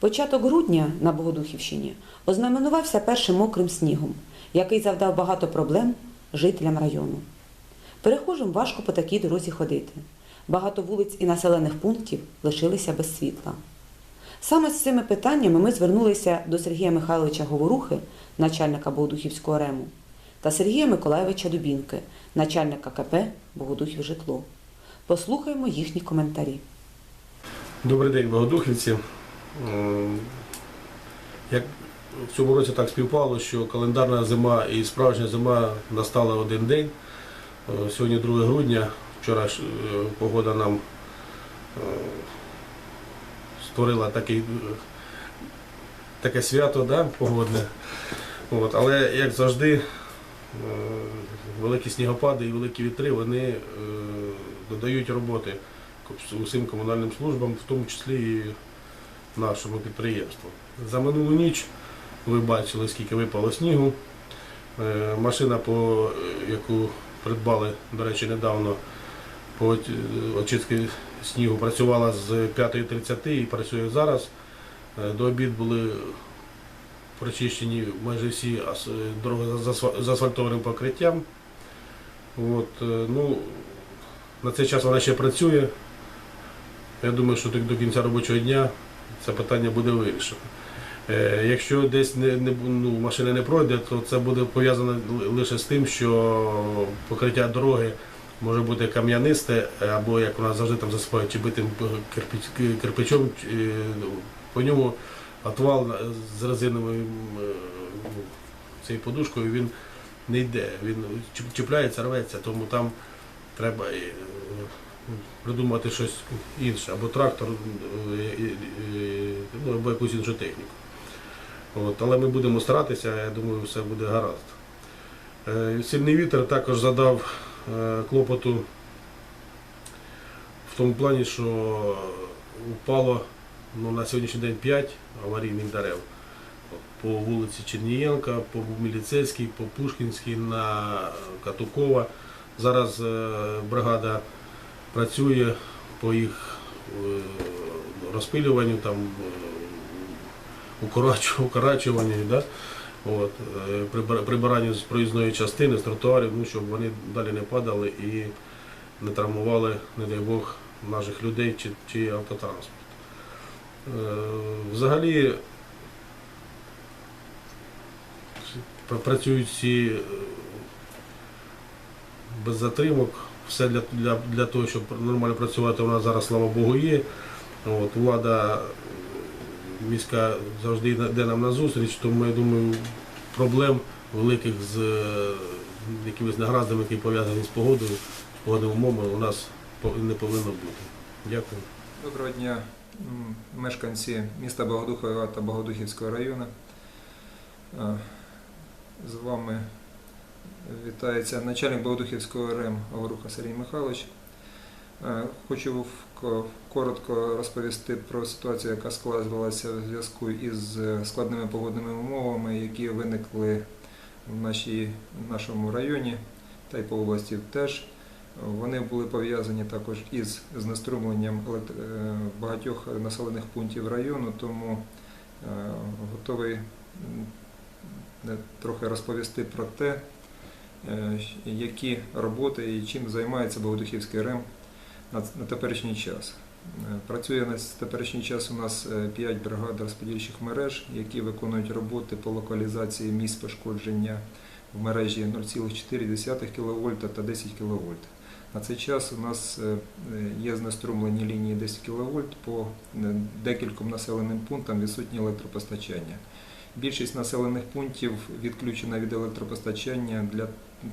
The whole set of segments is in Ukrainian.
Початок грудня на Богодухівщині ознаменувався першим мокрим снігом, який завдав багато проблем жителям району. Перехожим важко по такій дорозі ходити. Багато вулиць і населених пунктів лишилися без світла. Саме з цими питаннями ми звернулися до Сергія Михайловича Говорухи, начальника Богодухівського рему, та Сергія Миколайовича Дубінки, начальника КП Богодухів житло. Послухаємо їхні коментарі. Добрий день, Богодухівці. Е, Як в цьому році так співпало, що календарна зима і справжня зима настала один день. Е, Сьогодні 2 грудня. Вчора е, погода нам створила такий, таке свято да, погодне. От. Але як завжди, великі снігопади і великі вітри вони додають роботи усім комунальним службам, в тому числі і нашому підприємству. За минулу ніч ви бачили, скільки випало снігу. Е, Машина, по, е, яку придбали, до речі, недавно по оч- очистці снігу, працювала з 5.30 і працює зараз. Е, До обід були прочищені майже всі дороги з асфа- асфальтованим покриттям. От, е, ну, на цей час вона ще працює. Я думаю, що до кінця робочого дня це питання буде вирішено. Е, Якщо десь не, не, ну, машина не пройде, то це буде пов'язано лише з тим, що покриття дороги може бути кам'янисте, або як у нас завжди там засипають чи битим кирпич, кирпичом, чи, ну, по ньому отвал з резиновою е, ну, цією подушкою він не йде. Він чіпляється, рветься, тому там треба е, придумати щось інше, або трактор, е, е, е, ну, або якусь іншу техніку. От, але ми будемо старатися, я думаю, все буде гаразд. Сильний вітер також задав клопоту в тому плані, що упало ну, на сьогоднішній день 5 аварійних дерев. По вулиці Чернієнка, по Міліцейській, по Пушкінській, на Катукова. Зараз бригада працює по їх е, розпилюванню, там, е, укорачуванню, да? От, е, прибиранню з проїзної частини, з тротуарів, ну, щоб вони далі не падали і не травмували, не дай Бог, наших людей чи, чи автотранспорт. Взагалі працюють всі без затримок. Все для, для, для того, щоб нормально працювати, у нас зараз, слава Богу, є. От, влада міська завжди йде нам на зустріч, тому я думаю, проблем великих з е, якимись негараздами, які пов'язані з погодою, з погодними умовами, у нас не повинно бути. Дякую. Доброго дня, мешканці міста Богодухова та Богодухівського району. Е, З вами вітається начальник Богодухівського РЕМ Говоруха Сергій Михайлович. Е, Хочу коротко розповісти про ситуацію, яка склалася в зв'язку із е, складними погодними умовами, які виникли в нашій, нашому районі та й по області теж. Вони були пов'язані також із знеструмленням е, багатьох населених пунктів району, тому готовий трохи розповісти про те, які роботи і чим займається Богодухівський РЕМ на теперішній час. Е, Працює на теперішній час у нас 5 бригад розподільчих мереж, які виконують роботи по локалізації місць пошкодження в мережі 0,4 кВт та 10 кВт. На цей час у нас е, є знеструмлені лінії 10 кВт по е, декільком населеним пунктам відсутнє електропостачання. Більшість населених пунктів відключена від електропостачання для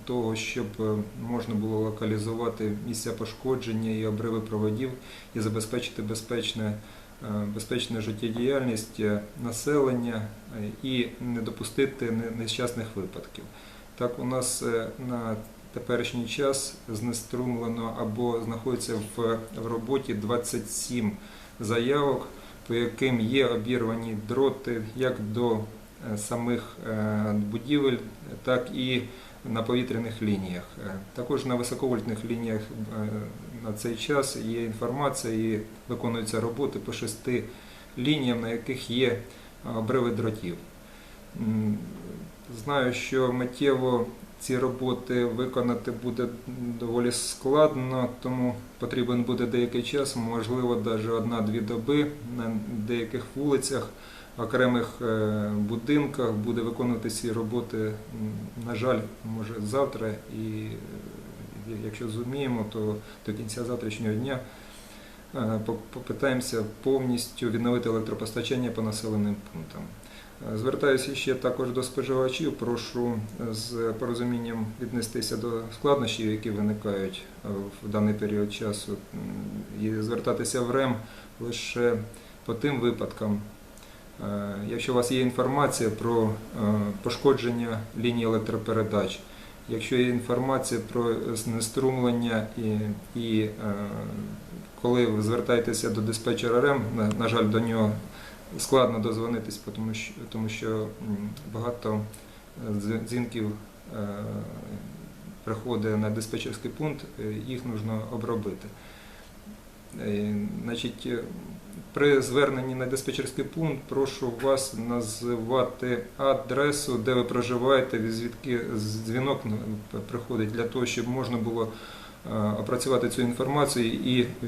того, щоб е, можна було локалізувати місця пошкодження і обриви проводів і забезпечити безпечне, е, безпечну життєдіяльність е, населення і не допустити не- нещасних випадків. Так, у нас на теперішній час знеструмлено або знаходиться в, роботі 27 заявок, по яким є обірвані дроти як до самих е, будівель, так і на повітряних лініях. Е, Також на високовольтних лініях е, на цей час є інформація і виконуються роботи по шести лініям, на яких є обриви дротів. Знаю, що миттєво ці роботи виконати буде доволі складно, тому потрібен буде деякий час, можливо, навіть одна-дві доби на деяких вулицях, окремих е, будинках буде виконувати ці роботи, на жаль, може завтра, і е, якщо зуміємо, то до кінця завтрашнього дня е, попитаємося повністю відновити електропостачання по населеним пунктам. Звертаюся ще також до споживачів. Прошу з порозумінням віднестися до складнощів, які виникають в даний період часу, і звертатися в РЕМ лише по тим випадкам, якщо у вас є інформація про е, пошкодження лінії електропередач, якщо є інформація про знеструмлення і, і е, коли ви звертаєтеся до диспетчера РЕМ, на, на жаль, до нього складно дозвонитись, тому що, тому що багато е, дзвінків е, приходить на диспетчерський пункт, е, їх потрібно обробити. Е, Значить, е, при зверненні на диспетчерський пункт прошу вас назвати адресу, де ви проживаєте, звідки дзвінок ну, приходить, для того, щоб можна було е, опрацювати цю інформацію і е, е,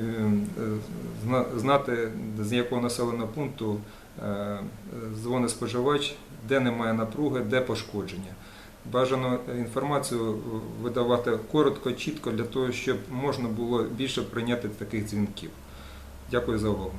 зна- знати, з якого населеного пункту е, дзвонить споживач, де немає напруги, де пошкодження. Бажано інформацію видавати коротко, чітко, для того, щоб можна було більше прийняти таких дзвінків. Дякую за увагу.